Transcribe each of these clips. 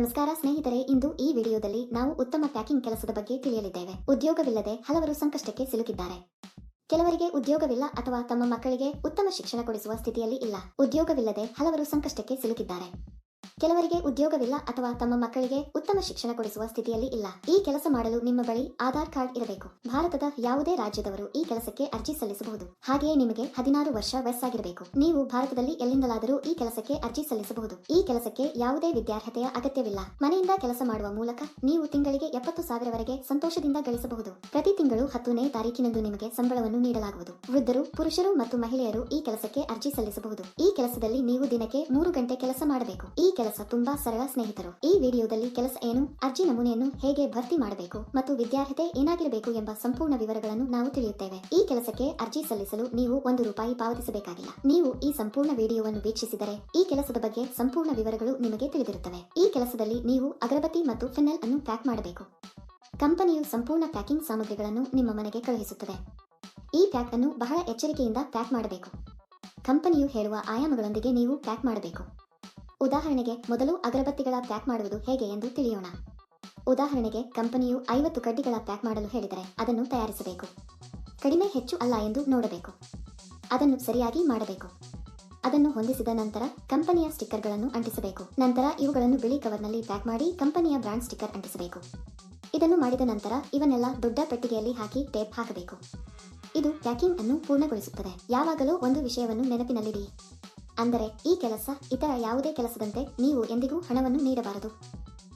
ನಮಸ್ಕಾರ ಸ್ನೇಹಿತರೆ, ಇಂದು ಈ ವಿಡಿಯೋದಲ್ಲಿ ನಾವು ಉತ್ತಮ ಪ್ಯಾಕಿಂಗ್ ಕೆಲಸದ ಬಗ್ಗೆ ತಿಳಿಯಲಿದ್ದೇವೆ. ಉದ್ಯೋಗವಿಲ್ಲದೆ ಹಲವರು ಸಂಕಷ್ಟಕ್ಕೆ ಸಿಲುಕಿದ್ದಾರೆ. ಕೆಲವರಿಗೆ ಉದ್ಯೋಗವಿಲ್ಲ ಅಥವಾ ತಮ್ಮ ಮಕ್ಕಳಿಗೆ ಉತ್ತಮ ಶಿಕ್ಷಣ ಕೊಡಿಸುವ ಸ್ಥಿತಿಯಲ್ಲಿ ಇಲ್ಲ. ಉದ್ಯೋಗವಿಲ್ಲದೆ ಹಲವರು ಸಂಕಷ್ಟಕ್ಕೆ ಸಿಲುಕಿದ್ದಾರೆ. ಕೆಲವರಿಗೆ ಉದ್ಯೋಗವಿಲ್ಲ ಅಥವಾ ತಮ್ಮ ಮಕ್ಕಳಿಗೆ ಉತ್ತಮ ಶಿಕ್ಷಣ ಕೊಡಿಸುವ ಸ್ಥಿತಿಯಲ್ಲಿ ಇಲ್ಲ. ಈ ಕೆಲಸ ಮಾಡಲು ನಿಮ್ಮ ಬಳಿ ಆಧಾರ್ ಕಾರ್ಡ್ ಇರಬೇಕು. ಭಾರತದ ಯಾವುದೇ ರಾಜ್ಯದವರು ಈ ಕೆಲಸಕ್ಕೆ ಅರ್ಜಿ ಸಲ್ಲಿಸಬಹುದು. ಹಾಗೆಯೇ ನಿಮಗೆ ಹದಿನಾರು ವರ್ಷ ವಯಸ್ಸಾಗಿರಬೇಕು. ನೀವು ಭಾರತದಲ್ಲಿ ಎಲ್ಲಿಂದಲಾದರೂ ಈ ಕೆಲಸಕ್ಕೆ ಅರ್ಜಿ ಸಲ್ಲಿಸಬಹುದು. ಈ ಕೆಲಸಕ್ಕೆ ಯಾವುದೇ ವಿದ್ಯಾರ್ಹತೆಯ ಅಗತ್ಯವಿಲ್ಲ. ಮನೆಯಿಂದ ಕೆಲಸ ಮಾಡುವ ಮೂಲಕ ನೀವು ತಿಂಗಳಿಗೆ ಎಪ್ಪತ್ತು ಸಾವಿರವರೆಗೆ ಸಂತೋಷದಿಂದ ಗಳಿಸಬಹುದು. ಪ್ರತಿ ತಿಂಗಳು ಹತ್ತನೇ ತಾರೀಕಿನಂದು ನಿಮಗೆ ಸಂಬಳವನ್ನು ನೀಡಲಾಗುವುದು. ವೃದ್ಧರು, ಪುರುಷರು ಮತ್ತು ಮಹಿಳೆಯರು ಈ ಕೆಲಸಕ್ಕೆ ಅರ್ಜಿ ಸಲ್ಲಿಸಬಹುದು. ಈ ಕೆಲಸದಲ್ಲಿ ನೀವು ದಿನಕ್ಕೆ ಮೂರು ಗಂಟೆ ಕೆಲಸ ಮಾಡಬೇಕು. ಈ ಕೆಲಸ ತುಂಬಾ ಸರಳ ಸ್ನೇಹಿತರು. ಈ ವಿಡಿಯೋದಲ್ಲಿ ಕೆಲಸ ಏನು, ಅರ್ಜಿ ನಮೂನೆಯನ್ನು ಹೇಗೆ ಭರ್ತಿ ಮಾಡಬೇಕು ಮತ್ತು ವಿದ್ಯಾರ್ಹತೆ ಏನಾಗಿರಬೇಕು ಎಂಬ ಸಂಪೂರ್ಣ ವಿವರಗಳನ್ನು ನಾವು ತಿಳಿಯುತ್ತೇವೆ. ಈ ಕೆಲಸಕ್ಕೆ ಅರ್ಜಿ ಸಲ್ಲಿಸಲು ನೀವು ಒಂದು ರೂಪಾಯಿ ಪಾವತಿಸಬೇಕಾಗಿಲ್ಲ. ನೀವು ಈ ಸಂಪೂರ್ಣ ವಿಡಿಯೋವನ್ನು ವೀಕ್ಷಿಸಿದರೆ ಈ ಕೆಲಸದ ಬಗ್ಗೆ ಸಂಪೂರ್ಣ ವಿವರಗಳು ನಿಮಗೆ ತಿಳಿದಿರುತ್ತವೆ. ಈ ಕೆಲಸದಲ್ಲಿ ನೀವು ಅಗರಬತ್ತಿ ಮತ್ತು ಫೆನಲ್ ಅನ್ನು ಪ್ಯಾಕ್ ಮಾಡಬೇಕು. ಕಂಪನಿಯು ಸಂಪೂರ್ಣ ಪ್ಯಾಕಿಂಗ್ ಸಾಮಗ್ರಿಗಳನ್ನು ನಿಮ್ಮ ಮನೆಗೆ ಕಳುಹಿಸುತ್ತದೆ. ಈ ಪ್ಯಾಕ್ ಅನ್ನು ಬಹಳ ಎಚ್ಚರಿಕೆಯಿಂದ ಪ್ಯಾಕ್ ಮಾಡಬೇಕು. ಕಂಪನಿಯು ಹೇಳುವ ಆಯಾಮಗಳೊಂದಿಗೆ ನೀವು ಪ್ಯಾಕ್ ಮಾಡಬೇಕು. ಉದಾಹರಣೆಗೆ ಮೊದಲು ಅಗರಬತ್ತಿಗಳ ಪ್ಯಾಕ್ ಮಾಡುವುದು ಹೇಗೆ ಎಂದು ತಿಳಿಯೋಣ. ಉದಾಹರಣೆಗೆ ಕಂಪನಿಯು ಐವತ್ತು ಕಡ್ಡಿಗಳ ಪ್ಯಾಕ್ ಮಾಡಲು ಹೇಳಿದರೆ ಅದನ್ನು ತಯಾರಿಸಬೇಕು. ಕಡಿಮೆ ಹೆಚ್ಚು ಅಲ್ಲ ಎಂದು ನೋಡಬೇಕು. ಅದನ್ನು ಸರಿಯಾಗಿ ಮಾಡಬೇಕು. ಅದನ್ನು ಹೊಂದಿಸಿದ ನಂತರ ಕಂಪನಿಯ ಸ್ಟಿಕ್ಕರ್ಗಳನ್ನು ಅಂಟಿಸಬೇಕು. ನಂತರ ಇವುಗಳನ್ನು ಬಿಳಿ ಕವರ್ನಲ್ಲಿ ಪ್ಯಾಕ್ ಮಾಡಿ ಕಂಪನಿಯ ಬ್ರಾಂಡ್ ಸ್ಟಿಕ್ಕರ್ ಅಂಟಿಸಬೇಕು. ಇದನ್ನು ಮಾಡಿದ ನಂತರ ಇವನ್ನೆಲ್ಲ ದೊಡ್ಡ ಪೆಟ್ಟಿಗೆಯಲ್ಲಿ ಹಾಕಿ ಟೇಪ್ ಹಾಕಬೇಕು. ಇದು ಪ್ಯಾಕಿಂಗ್ ಅನ್ನು ಪೂರ್ಣಗೊಳಿಸುತ್ತದೆ. ಯಾವಾಗಲೂ ಒಂದು ವಿಷಯವನ್ನು ನೆನಪಿನಲ್ಲಿಡಿ. ಅಂದರೆ ಈ ಕೆಲಸ ಇತರ ಯಾವುದೇ ಕೆಲಸದಂತೆ ನೀವು ಎಂದಿಗೂ ಹಣವನ್ನು ನೀಡಬಾರದು.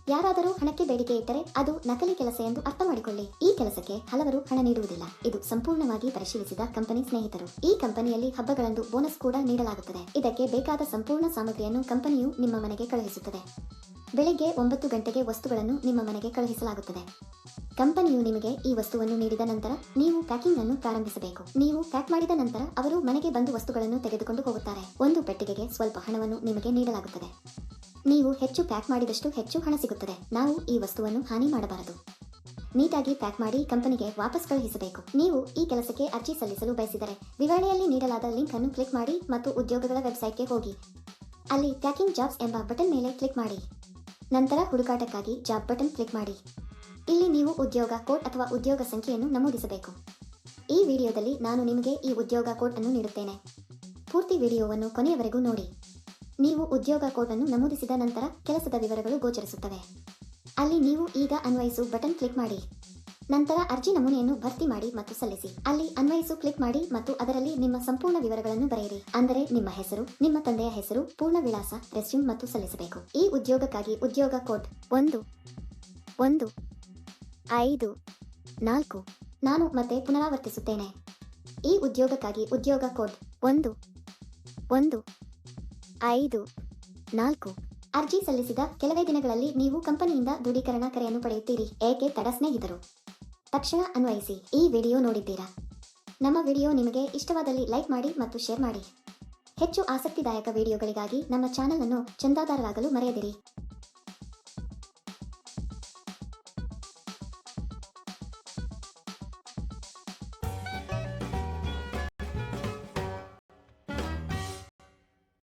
ಯಾರಾದರೂ ಹಣಕ್ಕೆ ಬೇಡಿಕೆ ಇಟ್ಟರೆ ಅದು ನಕಲಿ ಕೆಲಸ ಎಂದು ಅರ್ಥ ಮಾಡಿಕೊಳ್ಳಿ ಈ ಕೆಲಸಕ್ಕೆ ಹಲವರು ಹಣ ನೀಡುವುದಿಲ್ಲ. ಇದು ಸಂಪೂರ್ಣವಾಗಿ ಪರಿಶೀಲಿಸಿದ ಕಂಪನಿ ಸ್ನೇಹಿತರು. ಈ ಕಂಪನಿಯಲ್ಲಿ ಹಬ್ಬಗಳಂದು ಬೋನಸ್ ಕೂಡ ನೀಡಲಾಗುತ್ತದೆ. ಇದಕ್ಕೆ ಬೇಕಾದ ಸಂಪೂರ್ಣ ಸಾಮಗ್ರಿಯನ್ನು ಕಂಪನಿಯು ನಿಮ್ಮ ಮನೆಗೆ ಕಳುಹಿಸುತ್ತದೆ. ಬೆಳಿಗ್ಗೆ ಒಂಬತ್ತು ಗಂಟೆಗೆ ವಸ್ತುಗಳನ್ನು ನಿಮ್ಮ ಮನೆಗೆ ಕಳುಹಿಸಲಾಗುತ್ತದೆ. ಕಂಪನಿಯು ನಿಮಗೆ ಈ ವಸ್ತುವನ್ನು ನೀಡಿದ ನಂತರ ನೀವು ಪ್ಯಾಕಿಂಗ್ ಅನ್ನು ಪ್ರಾರಂಭಿಸಬೇಕು. ನೀವು ಪ್ಯಾಕ್ ಮಾಡಿದ ನಂತರ ಅವರು ಮನೆಗೆ ಬಂದು ವಸ್ತುಗಳನ್ನು ತೆಗೆದುಕೊಂಡು ಹೋಗುತ್ತಾರೆ. ಒಂದು ಪೆಟ್ಟಿಗೆಗೆ ಸ್ವಲ್ಪ ಹಣವನ್ನು ನಿಮಗೆ ನೀಡಲಾಗುತ್ತದೆ. ನೀವು ಹೆಚ್ಚು ಪ್ಯಾಕ್ ಮಾಡಿದಷ್ಟು ಹೆಚ್ಚು ಹಣ ಸಿಗುತ್ತದೆ. ನಾವು ಈ ವಸ್ತುವನ್ನು ಹಾನಿ ಮಾಡಬಾರದು. ನೀಟಾಗಿ ಪ್ಯಾಕ್ ಮಾಡಿ ಕಂಪನಿಗೆ ವಾಪಸ್ ಕಳುಹಿಸಬೇಕು. ನೀವು ಈ ಕೆಲಸಕ್ಕೆ ಅರ್ಜಿ ಸಲ್ಲಿಸಲು ಬಯಸಿದರೆ ವಿವರಣೆಯಲ್ಲಿ ನೀಡಲಾದ ಲಿಂಕ್ ಅನ್ನು ಕ್ಲಿಕ್ ಮಾಡಿ ಮತ್ತು ಉದ್ಯೋಗಗಳ ವೆಬ್ಸೈಟ್ಗೆ ಹೋಗಿ. ಅಲ್ಲಿ ಪ್ಯಾಕಿಂಗ್ ಜಾಬ್ಸ್ ಎಂಬ ಬಟನ್ ಮೇಲೆ ಕ್ಲಿಕ್ ಮಾಡಿ. ನಂತರ ಹುಡುಕಾಟಕ್ಕಾಗಿ ಜಾಬ್ ಬಟನ್ ಕ್ಲಿಕ್ ಮಾಡಿ. ಇಲ್ಲಿ ನೀವು ಉದ್ಯೋಗ ಕೋಡ್ ಅಥವಾ ಉದ್ಯೋಗ ಸಂಖ್ಯೆಯನ್ನು ನಮೂದಿಸಬೇಕು. ಈ ವಿಡಿಯೋದಲ್ಲಿ ನಾನು ನಿಮಗೆ ಈ ಉದ್ಯೋಗ ಕೋಡ್ ಅನ್ನು ನೀಡುತ್ತೇನೆ. ಪೂರ್ತಿ ವಿಡಿಯೋವನ್ನು ಕೊನೆಯವರೆಗೂ ನೋಡಿ. ನೀವು ಉದ್ಯೋಗ ಕೋಡ್ ಅನ್ನು ನಮೂದಿಸಿದ ನಂತರ ಕೆಲಸದ ವಿವರಗಳು ಗೋಚರಿಸುತ್ತವೆ. ಅಲ್ಲಿ ನೀವು ಈಗ ಅನ್ವಯಿಸು ಬಟನ್ ಕ್ಲಿಕ್ ಮಾಡಿ. ನಂತರ ಅರ್ಜಿ ನಮೂನೆಯನ್ನು ಭರ್ತಿ ಮಾಡಿ ಮತ್ತು ಸಲ್ಲಿಸಿ. ಅಲ್ಲಿ ಅನ್ವಯಿಸು ಕ್ಲಿಕ್ ಮಾಡಿ ಮತ್ತು ಅದರಲ್ಲಿ ನಿಮ್ಮ ಸಂಪೂರ್ಣ ವಿವರಗಳನ್ನು ಬರೆಯಿರಿ. ಅಂದರೆ ನಿಮ್ಮ ಹೆಸರು, ನಿಮ್ಮ ತಂದೆಯ ಹೆಸರು, ಪೂರ್ಣ ವಿಳಾಸ, ರೆಸ್ಯೂಮ್ ಮತ್ತು ಸಲ್ಲಿಸಬೇಕು. ಈ ಉದ್ಯೋಗಕ್ಕಾಗಿ ಉದ್ಯೋಗ ಕೋಡ್ ಒಂದು ಒಂದು ಐದು, ನಾಲ್ಕು, ನಾನು ಮತ್ತೆ ಪುನರಾವರ್ತಿಸುತ್ತೇನೆ. ಈ ಉದ್ಯೋಗಕ್ಕಾಗಿ ಉದ್ಯೋಗ ಕೋಡ್ ಒಂದು ಒಂದು, ಐದು, ನಾಲ್ಕು ಅರ್ಜಿ ಸಲ್ಲಿಸಿದ ಕೆಲವೇ ದಿನಗಳಲ್ಲಿ ನೀವು ಕಂಪನಿಯಿಂದ ದೃಢೀಕರಣ ಕರೆಯನ್ನು ಪಡೆಯುತ್ತೀರಿ, ಏಕೆ ತಡ ಸ್ನೇಹಿತರು? ತಕ್ಷಣ ಅನ್ವಯಿಸಿ, ಈ ವಿಡಿಯೋ ನೋಡಿದ್ದೀರಾ? ನಮ್ಮ ವಿಡಿಯೋ ನಿಮಗೆ ಇಷ್ಟವಾದಲ್ಲಿ ಲೈಕ್ ಮಾಡಿ ಮತ್ತು ಶೇರ್ ಮಾಡಿ. ಹೆಚ್ಚು ಆಸಕ್ತಿದಾಯಕ ವಿಡಿಯೋಗಳಿಗಾಗಿ ನಮ್ಮ ಚಾನೆಲ್ ಅನ್ನು ಚಂದಾದಾರರಾಗಲು ಮರೆಯದಿರಿ.